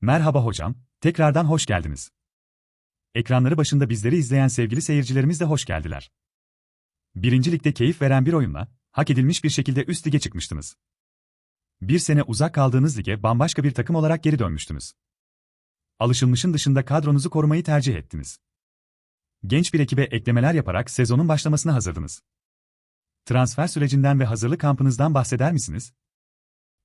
Merhaba hocam, tekrardan hoş geldiniz. Ekranları başında bizleri izleyen sevgili seyircilerimiz de hoş geldiler. Birinci ligde keyif veren bir oyunla, hak edilmiş bir şekilde üst lige çıkmıştınız. Bir sene uzak kaldığınız lige bambaşka bir takım olarak geri dönmüştünüz. Alışılmışın dışında kadronuzu korumayı tercih ettiniz. Genç bir ekibe eklemeler yaparak sezonun başlamasına hazırdınız. Transfer sürecinden ve hazırlık kampınızdan bahseder misiniz?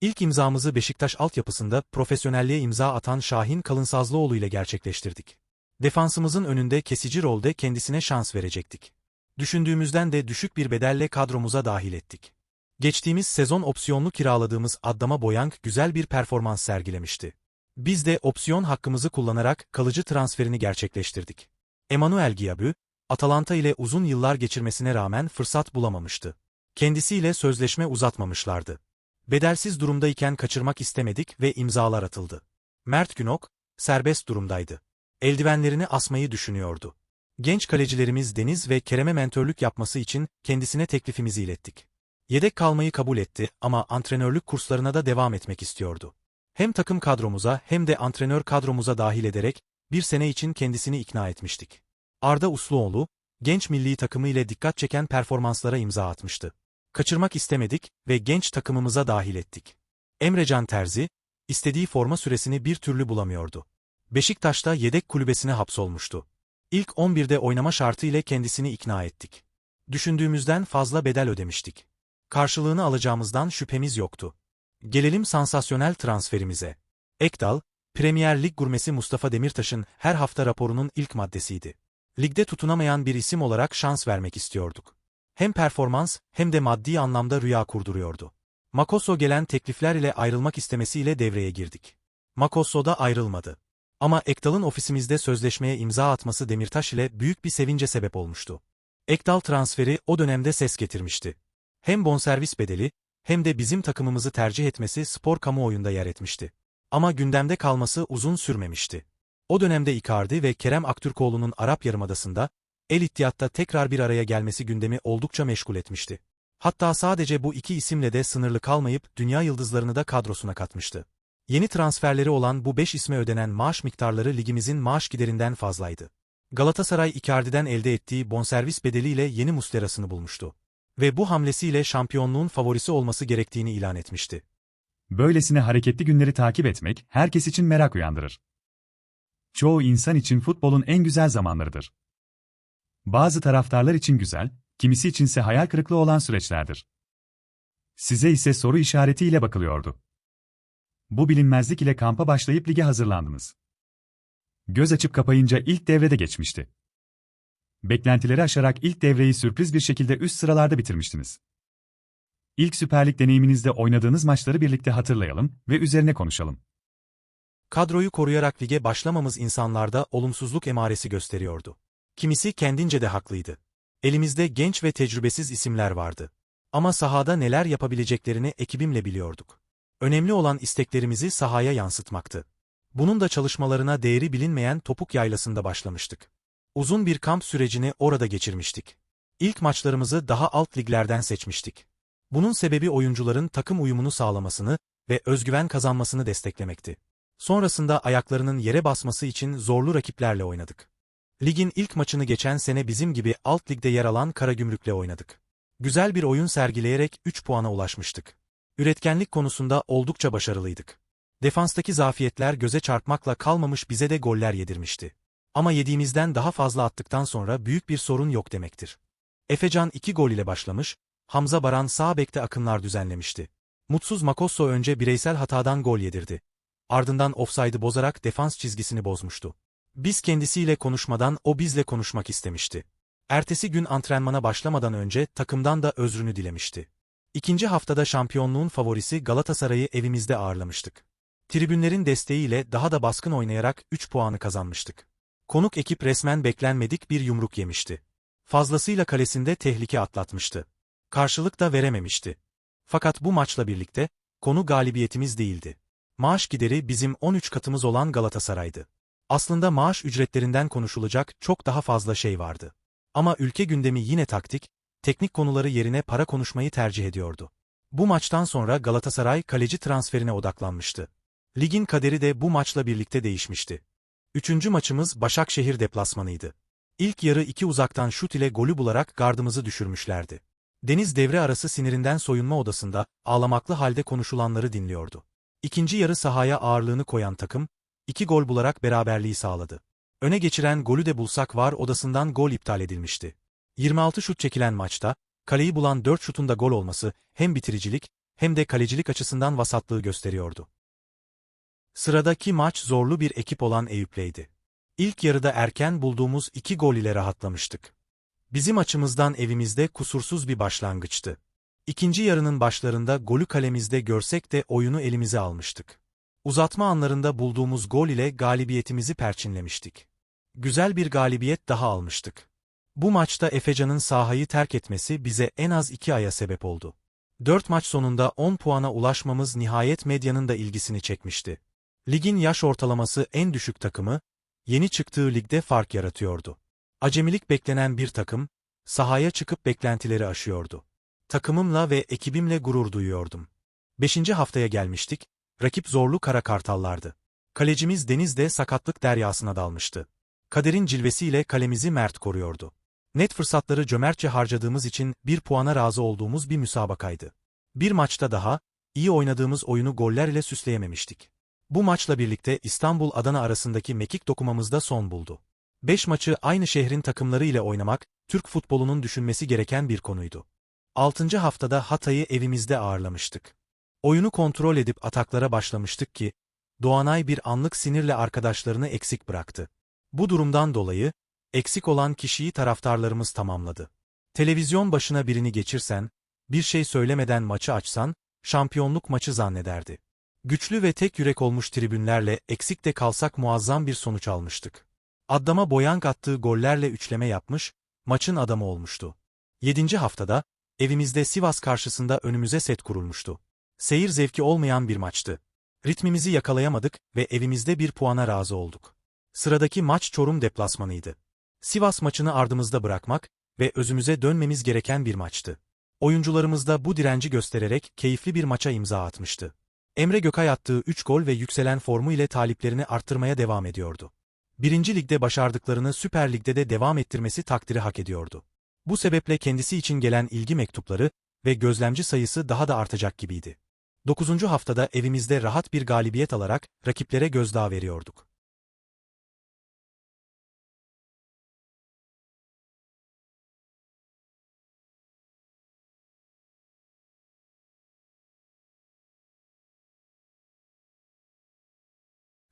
İlk imzamızı Beşiktaş altyapısında profesyonelliğe imza atan Şahin Kalınsazlıoğlu ile gerçekleştirdik. Defansımızın önünde kesici rolde kendisine şans verecektik. Düşündüğümüzden de düşük bir bedelle kadromuza dahil ettik. Geçtiğimiz sezon opsiyonlu kiraladığımız Addama Boyank güzel bir performans sergilemişti. Biz de opsiyon hakkımızı kullanarak kalıcı transferini gerçekleştirdik. Emanuel Giabü, Atalanta ile uzun yıllar geçirmesine rağmen fırsat bulamamıştı. Kendisiyle sözleşme uzatmamışlardı. Bedelsiz durumdayken kaçırmak istemedik ve imzalar atıldı. Mert Günok, serbest durumdaydı. Eldivenlerini asmayı düşünüyordu. Genç kalecilerimiz Deniz ve Kerem'e mentörlük yapması için kendisine teklifimizi ilettik. Yedek kalmayı kabul etti ama antrenörlük kurslarına da devam etmek istiyordu. Hem takım kadromuza hem de antrenör kadromuza dahil ederek bir sene için kendisini ikna etmiştik. Arda Usluoğlu, genç milli takımı ile dikkat çeken performanslara imza atmıştı. Kaçırmak istemedik ve genç takımımıza dahil ettik. Emrecan Terzi, istediği forma süresini bir türlü bulamıyordu. Beşiktaş'ta yedek kulübesine hapsolmuştu. İlk 11'de oynama şartı ile kendisini ikna ettik. Düşündüğümüzden fazla bedel ödemiştik. Karşılığını alacağımızdan şüphemiz yoktu. Gelelim sansasyonel transferimize. Ekdal, Premier Lig gurmesi Mustafa Demirtaş'ın her hafta raporunun ilk maddesiydi. Ligde tutunamayan bir isim olarak şans vermek istiyorduk. Hem performans hem de maddi anlamda rüya kurduruyordu. Makosso gelen teklifler ile ayrılmak istemesiyle devreye girdik. Makosso da ayrılmadı. Ama Ekdal'ın ofisimizde sözleşmeye imza atması Demirtaş ile büyük bir sevince sebep olmuştu. Ekdal transferi o dönemde ses getirmişti. Hem bonservis bedeli, hem de bizim takımımızı tercih etmesi spor kamuoyunda yer etmişti. Ama gündemde kalması uzun sürmemişti. O dönemde Icardi ve Kerem Aktürkoğlu'nun Arap Yarımadası'nda, El İttihad'da tekrar bir araya gelmesi gündemi oldukça meşgul etmişti. Hatta sadece bu iki isimle de sınırlı kalmayıp dünya yıldızlarını da kadrosuna katmıştı. Yeni transferleri olan bu beş isme ödenen maaş miktarları ligimizin maaş giderinden fazlaydı. Galatasaray Icardi'den elde ettiği bonservis bedeliyle yeni Muslera'sını bulmuştu. Ve bu hamlesiyle şampiyonluğun favorisi olması gerektiğini ilan etmişti. Böylesine hareketli günleri takip etmek herkes için merak uyandırır. Çoğu insan için futbolun en güzel zamanlarıdır. Bazı taraftarlar için güzel, kimisi içinse hayal kırıklığı olan süreçlerdir. Size ise soru işaretiyle bakılıyordu. Bu bilinmezlik ile kampa başlayıp lige hazırlandınız. Göz açıp kapayınca ilk devrede geçmişti. Beklentileri aşarak ilk devreyi sürpriz bir şekilde üst sıralarda bitirmiştiniz. İlk Süper Lig deneyiminizde oynadığınız maçları birlikte hatırlayalım ve üzerine konuşalım. Kadroyu koruyarak lige başlamamız insanlarda olumsuzluk emaresi gösteriyordu. Kimisi kendince de haklıydı. Elimizde genç ve tecrübesiz isimler vardı. Ama sahada neler yapabileceklerini ekibimle biliyorduk. Önemli olan isteklerimizi sahaya yansıtmaktı. Bunun da çalışmalarına değeri bilinmeyen topuk yaylasında başlamıştık. Uzun bir kamp sürecini orada geçirmiştik. İlk maçlarımızı daha alt liglerden seçmiştik. Bunun sebebi oyuncuların takım uyumunu sağlamasını ve özgüven kazanmasını desteklemekti. Sonrasında ayaklarının yere basması için zorlu rakiplerle oynadık. Ligin ilk maçını geçen sene bizim gibi alt ligde yer alan Karagümrük'le oynadık. Güzel bir oyun sergileyerek 3 puana ulaşmıştık. Üretkenlik konusunda oldukça başarılıydık. Defanstaki zafiyetler göze çarpmakla kalmamış bize de goller yedirmişti. Ama yediğimizden daha fazla attıktan sonra büyük bir sorun yok demektir. Efecan 2 gol ile başlamış, Hamza Baran sağ bekte akınlar düzenlemişti. Mutsuz Makosso önce bireysel hatadan gol yedirdi. Ardından offside'ı bozarak defans çizgisini bozmuştu. Biz kendisiyle konuşmadan o bizle konuşmak istemişti. Ertesi gün antrenmana başlamadan önce takımdan da özrünü dilemişti. İkinci haftada şampiyonluğun favorisi Galatasaray'ı evimizde ağırlamıştık. Tribünlerin desteğiyle daha da baskın oynayarak 3 puanı kazanmıştık. Konuk ekip resmen beklenmedik bir yumruk yemişti. Fazlasıyla kalesinde tehlike atlatmıştı. Karşılık da verememişti. Fakat bu maçla birlikte, konu galibiyetimiz değildi. Maaş gideri bizim 13 katımız olan Galatasaray'dı. Aslında maaş ücretlerinden konuşulacak çok daha fazla şey vardı. Ama ülke gündemi yine taktik, teknik konuları yerine para konuşmayı tercih ediyordu. Bu maçtan sonra Galatasaray kaleci transferine odaklanmıştı. Ligin kaderi de bu maçla birlikte değişmişti. Üçüncü maçımız Başakşehir deplasmanıydı. İlk yarı iki uzaktan şut ile golü bularak gardımızı düşürmüşlerdi. Deniz devre arası sinirinden soyunma odasında, ağlamaklı halde konuşulanları dinliyordu. İkinci yarı sahaya ağırlığını koyan takım, iki gol bularak beraberliği sağladı. Öne geçiren golü de bulsak var odasından gol iptal edilmişti. 26 şut çekilen maçta, kaleyi bulan 4 şutun da gol olması hem bitiricilik hem de kalecilik açısından vasatlığı gösteriyordu. Sıradaki maç zorlu bir ekip olan Eyüp'leydi. İlk yarıda erken bulduğumuz iki gol ile rahatlamıştık. Bizim açımızdan evimizde kusursuz bir başlangıçtı. İkinci yarının başlarında golü kalemizde görsek de oyunu elimize almıştık. Uzatma anlarında bulduğumuz gol ile galibiyetimizi perçinlemiştik. Güzel bir galibiyet daha almıştık. Bu maçta Efecan'ın sahayı terk etmesi bize en az iki aya sebep oldu. Dört maç sonunda 10 puana ulaşmamız nihayet medyanın da ilgisini çekmişti. Ligin yaş ortalaması en düşük takımı, yeni çıktığı ligde fark yaratıyordu. Acemilik beklenen bir takım, sahaya çıkıp beklentileri aşıyordu. Takımımla ve ekibimle gurur duyuyordum. Beşinci haftaya gelmiştik, rakip zorlu kara kartallardı. Kalecimiz Deniz de sakatlık deryasına dalmıştı. Kaderin cilvesiyle kalemizi Mert koruyordu. Net fırsatları cömertçe harcadığımız için bir puana razı olduğumuz bir müsabakaydı. Bir maçta daha, iyi oynadığımız oyunu goller ile süsleyememiştik. Bu maçla birlikte İstanbul-Adana arasındaki mekik dokumamızda son buldu. Beş maçı aynı şehrin takımları ile oynamak, Türk futbolunun düşünmesi gereken bir konuydu. Altıncı haftada Hatay'ı evimizde ağırlamıştık. Oyunu kontrol edip ataklara başlamıştık ki, Doğanay bir anlık sinirle arkadaşlarını eksik bıraktı. Bu durumdan dolayı, eksik olan kişiyi taraftarlarımız tamamladı. Televizyon başına birini geçirsen, bir şey söylemeden maçı açsan, şampiyonluk maçı zannederdi. Güçlü ve tek yürek olmuş tribünlerle eksik de kalsak muazzam bir sonuç almıştık. Addama Boyang attığı gollerle üçleme yapmış, maçın adamı olmuştu. Yedinci haftada, evimizde Sivas karşısında önümüze set kurulmuştu. Seyir zevki olmayan bir maçtı. Ritmimizi yakalayamadık ve evimizde bir puana razı olduk. Sıradaki maç Çorum deplasmanıydı. Sivas maçını ardımızda bırakmak ve özümüze dönmemiz gereken bir maçtı. Oyuncularımız da bu direnci göstererek keyifli bir maça imza atmıştı. Emre Gökay attığı 3 gol ve yükselen formu ile taliplerini arttırmaya devam ediyordu. Birinci ligde başardıklarını Süper Lig'de de devam ettirmesi takdiri hak ediyordu. Bu sebeple kendisi için gelen ilgi mektupları ve gözlemci sayısı daha da artacak gibiydi. 9. haftada evimizde rahat bir galibiyet alarak rakiplere gözdağı veriyorduk.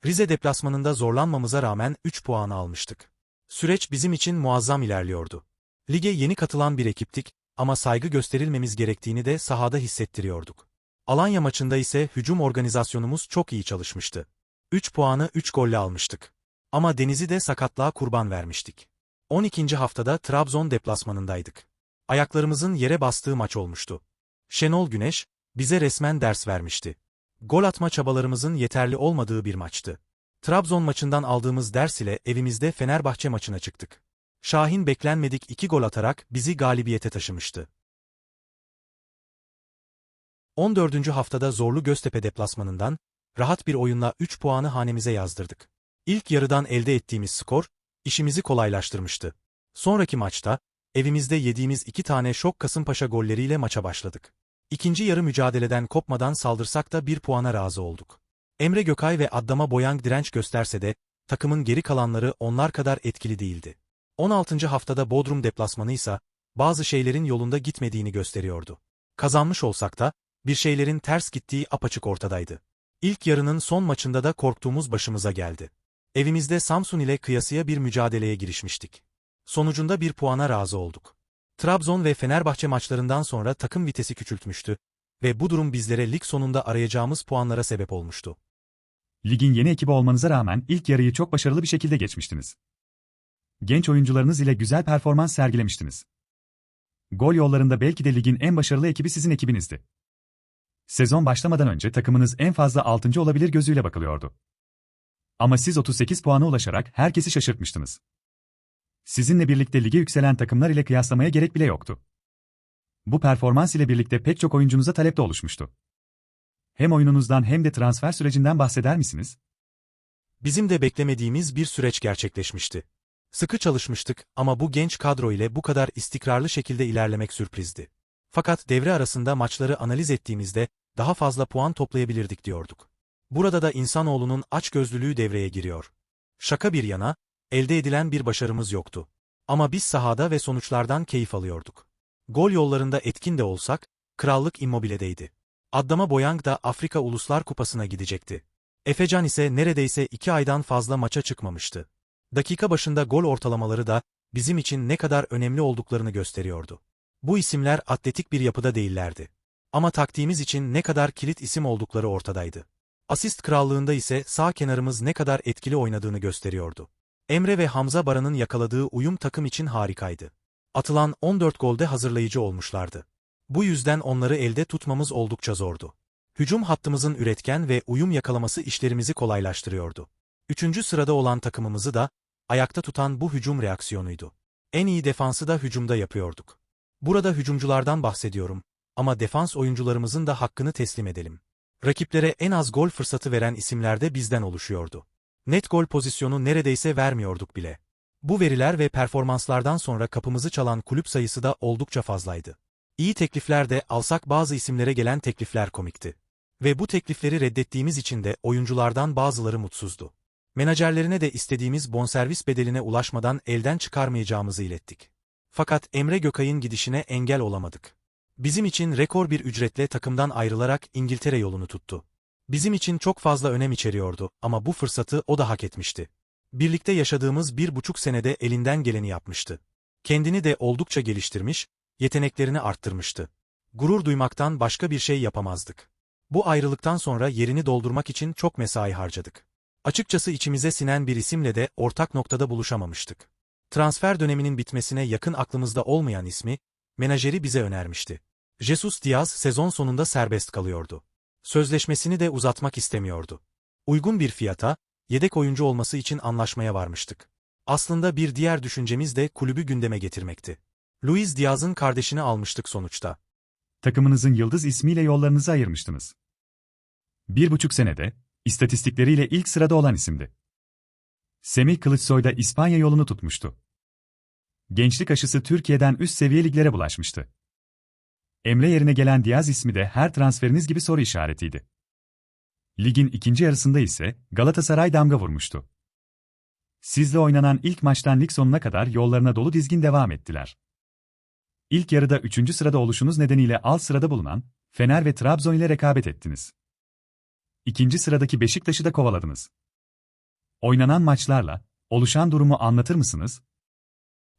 Rize deplasmanında zorlanmamıza rağmen 3 puan almıştık. Süreç bizim için muazzam ilerliyordu. Lige yeni katılan bir ekiptik ama saygı gösterilmemiz gerektiğini de sahada hissettiriyorduk. Alanya maçında ise hücum organizasyonumuz çok iyi çalışmıştı. 3 puanı 3 golle almıştık. Ama Deniz'i de sakatlığa kurban vermiştik. 12. haftada Trabzon deplasmanındaydık. Ayaklarımızın yere bastığı maç olmuştu. Şenol Güneş, bize resmen ders vermişti. Gol atma çabalarımızın yeterli olmadığı bir maçtı. Trabzon maçından aldığımız ders ile evimizde Fenerbahçe maçına çıktık. Şahin beklenmedik iki gol atarak bizi galibiyete taşımıştı. 14. haftada zorlu Göztepe deplasmanından, rahat bir oyunla 3 puanı hanemize yazdırdık. İlk yarıdan elde ettiğimiz skor, işimizi kolaylaştırmıştı. Sonraki maçta, evimizde yediğimiz iki tane şok Kasımpaşa golleriyle maça başladık. İkinci yarı mücadeleden kopmadan saldırsak da bir puana razı olduk. Emre Gökay ve Addama Boyang direnç gösterse de, takımın geri kalanları onlar kadar etkili değildi. 16. haftada Bodrum deplasmanı ise, bazı şeylerin yolunda gitmediğini gösteriyordu. Kazanmış olsak da, bir şeylerin ters gittiği apaçık ortadaydı. İlk yarının son maçında da korktuğumuz başımıza geldi. Evimizde Samsun ile kıyasıya bir mücadeleye girişmiştik. Sonucunda bir puana razı olduk. Trabzon ve Fenerbahçe maçlarından sonra takım vitesi küçültmüştü ve bu durum bizlere lig sonunda arayacağımız puanlara sebep olmuştu. Ligin yeni ekibi olmanıza rağmen ilk yarıyı çok başarılı bir şekilde geçmiştiniz. Genç oyuncularınız ile güzel performans sergilemiştiniz. Gol yollarında belki de ligin en başarılı ekibi sizin ekibinizdi. Sezon başlamadan önce takımınız en fazla 6. olabilir gözüyle bakılıyordu. Ama siz 38 puana ulaşarak herkesi şaşırtmıştınız. Sizinle birlikte lige yükselen takımlar ile kıyaslamaya gerek bile yoktu. Bu performans ile birlikte pek çok oyuncunuza talep de oluşmuştu. Hem oyununuzdan hem de transfer sürecinden bahseder misiniz? Bizim de beklemediğimiz bir süreç gerçekleşmişti. Sıkı çalışmıştık ama bu genç kadro ile bu kadar istikrarlı şekilde ilerlemek sürprizdi. Fakat devre arasında maçları analiz ettiğimizde daha fazla puan toplayabilirdik diyorduk. Burada da insanoğlunun açgözlülüğü devreye giriyor. Şaka bir yana, elde edilen bir başarımız yoktu. Ama biz sahada ve sonuçlardan keyif alıyorduk. Gol yollarında etkin de olsak, krallık immobiledeydi. Addama Boyang da Afrika Uluslar Kupası'na gidecekti. Efecan ise neredeyse iki aydan fazla maça çıkmamıştı. Dakika başında gol ortalamaları da bizim için ne kadar önemli olduklarını gösteriyordu. Bu isimler atletik bir yapıda değillerdi. Ama taktiğimiz için ne kadar kilit isim oldukları ortadaydı. Asist krallığında ise sağ kenarımız ne kadar etkili oynadığını gösteriyordu. Emre ve Hamza Baran'ın yakaladığı uyum takım için harikaydı. Atılan 14 golde hazırlayıcı olmuşlardı. Bu yüzden onları elde tutmamız oldukça zordu. Hücum hattımızın üretken ve uyum yakalaması işlerimizi kolaylaştırıyordu. Üçüncü sırada olan takımımızı da ayakta tutan bu hücum reaksiyonuydu. En iyi defansı da hücumda yapıyorduk. Burada hücumculardan bahsediyorum ama defans oyuncularımızın da hakkını teslim edelim. Rakiplere en az gol fırsatı veren isimler de bizden oluşuyordu. Net gol pozisyonu neredeyse vermiyorduk bile. Bu veriler ve performanslardan sonra kapımızı çalan kulüp sayısı da oldukça fazlaydı. İyi teklifler de alsak bazı isimlere gelen teklifler komikti. Ve bu teklifleri reddettiğimiz için de oyunculardan bazıları mutsuzdu. Menajerlerine de istediğimiz bonservis bedeline ulaşmadan elden çıkarmayacağımızı ilettik. Fakat Emre Gökay'ın gidişine engel olamadık. Bizim için rekor bir ücretle takımdan ayrılarak İngiltere yolunu tuttu. Bizim için çok fazla önem içeriyordu ama bu fırsatı o da hak etmişti. Birlikte yaşadığımız bir buçuk senede elinden geleni yapmıştı. Kendini de oldukça geliştirmiş, yeteneklerini arttırmıştı. Gurur duymaktan başka bir şey yapamazdık. Bu ayrılıktan sonra yerini doldurmak için çok mesai harcadık. Açıkçası içimize sinen bir isimle de ortak noktada buluşamamıştık. Transfer döneminin bitmesine yakın aklımızda olmayan ismi, menajeri bize önermişti. Jesus Diaz sezon sonunda serbest kalıyordu. Sözleşmesini de uzatmak istemiyordu. Uygun bir fiyata, yedek oyuncu olması için anlaşmaya varmıştık. Aslında bir diğer düşüncemiz de kulübü gündeme getirmekti. Luis Diaz'ın kardeşini almıştık sonuçta. Takımınızın yıldız ismiyle yollarınızı ayırmıştınız. Bir buçuk senede, istatistikleriyle ilk sırada olan isimdi. Semih Kılıçsoy da İspanya yolunu tutmuştu. Gençlik aşısı Türkiye'den üst seviye liglere bulaşmıştı. Emre yerine gelen Diaz ismi de her transferiniz gibi soru işaretiydi. Ligin ikinci yarısında ise Galatasaray damga vurmuştu. Sizle oynanan ilk maçtan lig sonuna kadar yollarına dolu dizgin devam ettiler. İlk yarıda üçüncü sırada oluşunuz nedeniyle alt sırada bulunan Fener ve Trabzon ile rekabet ettiniz. İkinci sıradaki Beşiktaş'ı da kovaladınız. Oynanan maçlarla oluşan durumu anlatır mısınız?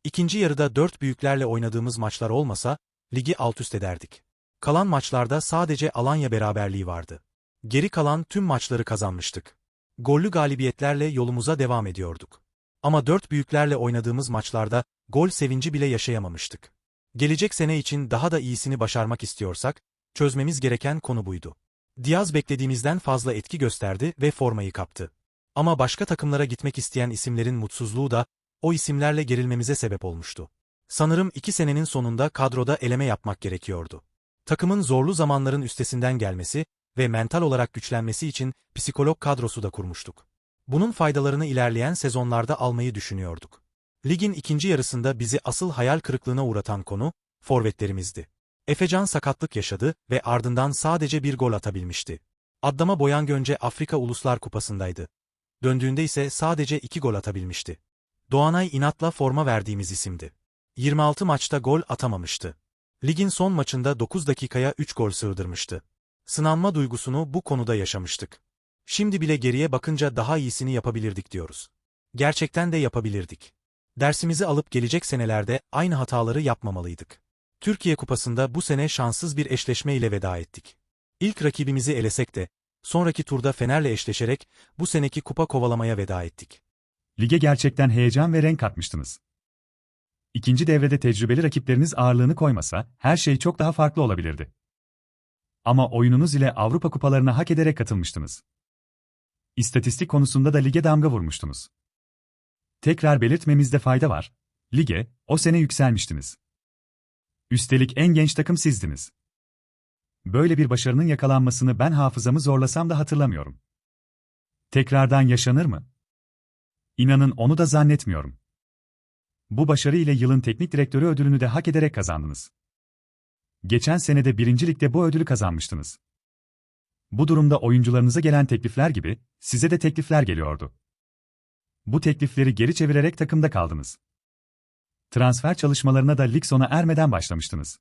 İkinci yarıda dört büyüklerle oynadığımız maçlar olmasa, ligi alt üst ederdik. Kalan maçlarda sadece Alanya beraberliği vardı. Geri kalan tüm maçları kazanmıştık. Gollü galibiyetlerle yolumuza devam ediyorduk. Ama dört büyüklerle oynadığımız maçlarda gol sevinci bile yaşayamamıştık. Gelecek sene için daha da iyisini başarmak istiyorsak, çözmemiz gereken konu buydu. Diaz beklediğimizden fazla etki gösterdi ve formayı kaptı. Ama başka takımlara gitmek isteyen isimlerin mutsuzluğu da o isimlerle gerilmemize sebep olmuştu. Sanırım iki senenin sonunda kadroda eleme yapmak gerekiyordu. Takımın zorlu zamanların üstesinden gelmesi ve mental olarak güçlenmesi için psikolog kadrosu da kurmuştuk. Bunun faydalarını ilerleyen sezonlarda almayı düşünüyorduk. Ligin ikinci yarısında bizi asıl hayal kırıklığına uğratan konu, forvetlerimizdi. Efecan sakatlık yaşadı ve ardından sadece bir gol atabilmişti. Addama Boyan Gönce Afrika Uluslar Kupası'ndaydı. Döndüğünde ise sadece iki gol atabilmişti. Doğanay inatla forma verdiğimiz isimdi. 26 maçta gol atamamıştı. Ligin son maçında 9 dakikaya 3 gol sığdırmıştı. Sınanma duygusunu bu konuda yaşamıştık. Şimdi bile geriye bakınca daha iyisini yapabilirdik diyoruz. Gerçekten de yapabilirdik. Dersimizi alıp gelecek senelerde aynı hataları yapmamalıydık. Türkiye Kupası'nda bu sene şanssız bir eşleşme ile veda ettik. İlk rakibimizi elesek de, sonraki turda Fener'le eşleşerek bu seneki kupa kovalamaya veda ettik. Lige gerçekten heyecan ve renk katmıştınız. İkinci devrede tecrübeli rakipleriniz ağırlığını koymasa, her şey çok daha farklı olabilirdi. Ama oyununuz ile Avrupa kupalarına hak ederek katılmıştınız. İstatistik konusunda da lige damga vurmuştunuz. Tekrar belirtmemizde fayda var. Lige, o sene yükselmiştiniz. Üstelik en genç takım sizdiniz. Böyle bir başarının yakalanmasını ben hafızamı zorlasam da hatırlamıyorum. Tekrardan yaşanır mı? İnanın onu da zannetmiyorum. Bu başarı ile yılın teknik direktörü ödülünü de hak ederek kazandınız. Geçen senede birinci ligde bu ödülü kazanmıştınız. Bu durumda oyuncularınıza gelen teklifler gibi, size de teklifler geliyordu. Bu teklifleri geri çevirerek takımda kaldınız. Transfer çalışmalarına da lig sona ermeden başlamıştınız.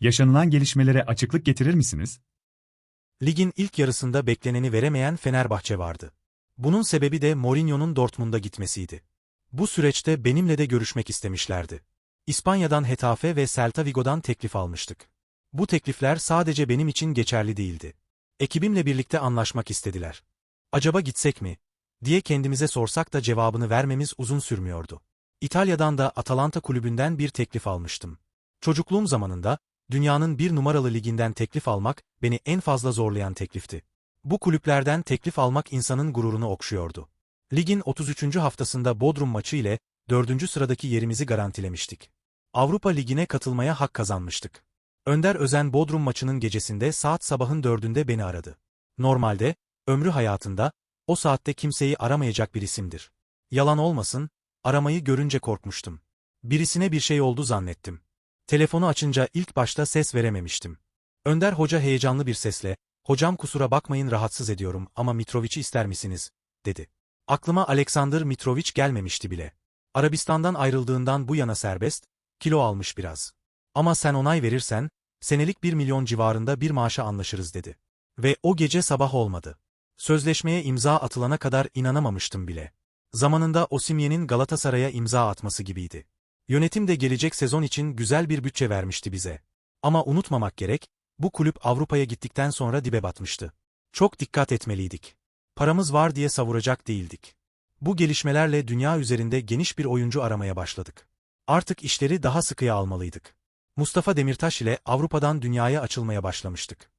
Yaşanılan gelişmelere açıklık getirir misiniz? Ligin ilk yarısında bekleneni veremeyen Fenerbahçe vardı. Bunun sebebi de Mourinho'nun Dortmund'a gitmesiydi. Bu süreçte benimle de görüşmek istemişlerdi. İspanya'dan Hetafe ve Celta Vigo'dan teklif almıştık. Bu teklifler sadece benim için geçerli değildi. Ekibimle birlikte anlaşmak istediler. Acaba gitsek mi? diye kendimize sorsak da cevabını vermemiz uzun sürmüyordu. İtalya'dan da Atalanta kulübünden bir teklif almıştım. Çocukluğum zamanında, dünyanın bir numaralı liginden teklif almak, beni en fazla zorlayan teklifti. Bu kulüplerden teklif almak insanın gururunu okşuyordu. Ligin 33. haftasında Bodrum maçı ile 4. sıradaki yerimizi garantilemiştik. Avrupa Ligi'ne katılmaya hak kazanmıştık. Önder Özen Bodrum maçının gecesinde saat sabahın dördünde beni aradı. Normalde, ömrü hayatında, o saatte kimseyi aramayacak bir isimdir. Yalan olmasın, aramayı görünce korkmuştum. Birisine bir şey oldu zannettim. Telefonu açınca ilk başta ses verememiştim. Önder Hoca heyecanlı bir sesle, hocam kusura bakmayın rahatsız ediyorum ama Mitrovic'i ister misiniz, dedi. Aklıma Alexander Mitrovic gelmemişti bile. Arabistan'dan ayrıldığından bu yana serbest, kilo almış biraz. Ama sen onay verirsen, senelik bir milyon civarında bir maaşa anlaşırız dedi. Ve o gece sabah olmadı. Sözleşmeye imza atılana kadar inanamamıştım bile. Zamanında Osimhen'in Galatasaray'a imza atması gibiydi. Yönetim de gelecek sezon için güzel bir bütçe vermişti bize. Ama unutmamak gerek, bu kulüp Avrupa'ya gittikten sonra dibe batmıştı. Çok dikkat etmeliydik. Paramız var diye savuracak değildik. Bu gelişmelerle dünya üzerinde geniş bir oyuncu aramaya başladık. Artık işleri daha sıkıya almalıydık. Mustafa Demirtaş ile Avrupa'dan dünyaya açılmaya başlamıştık.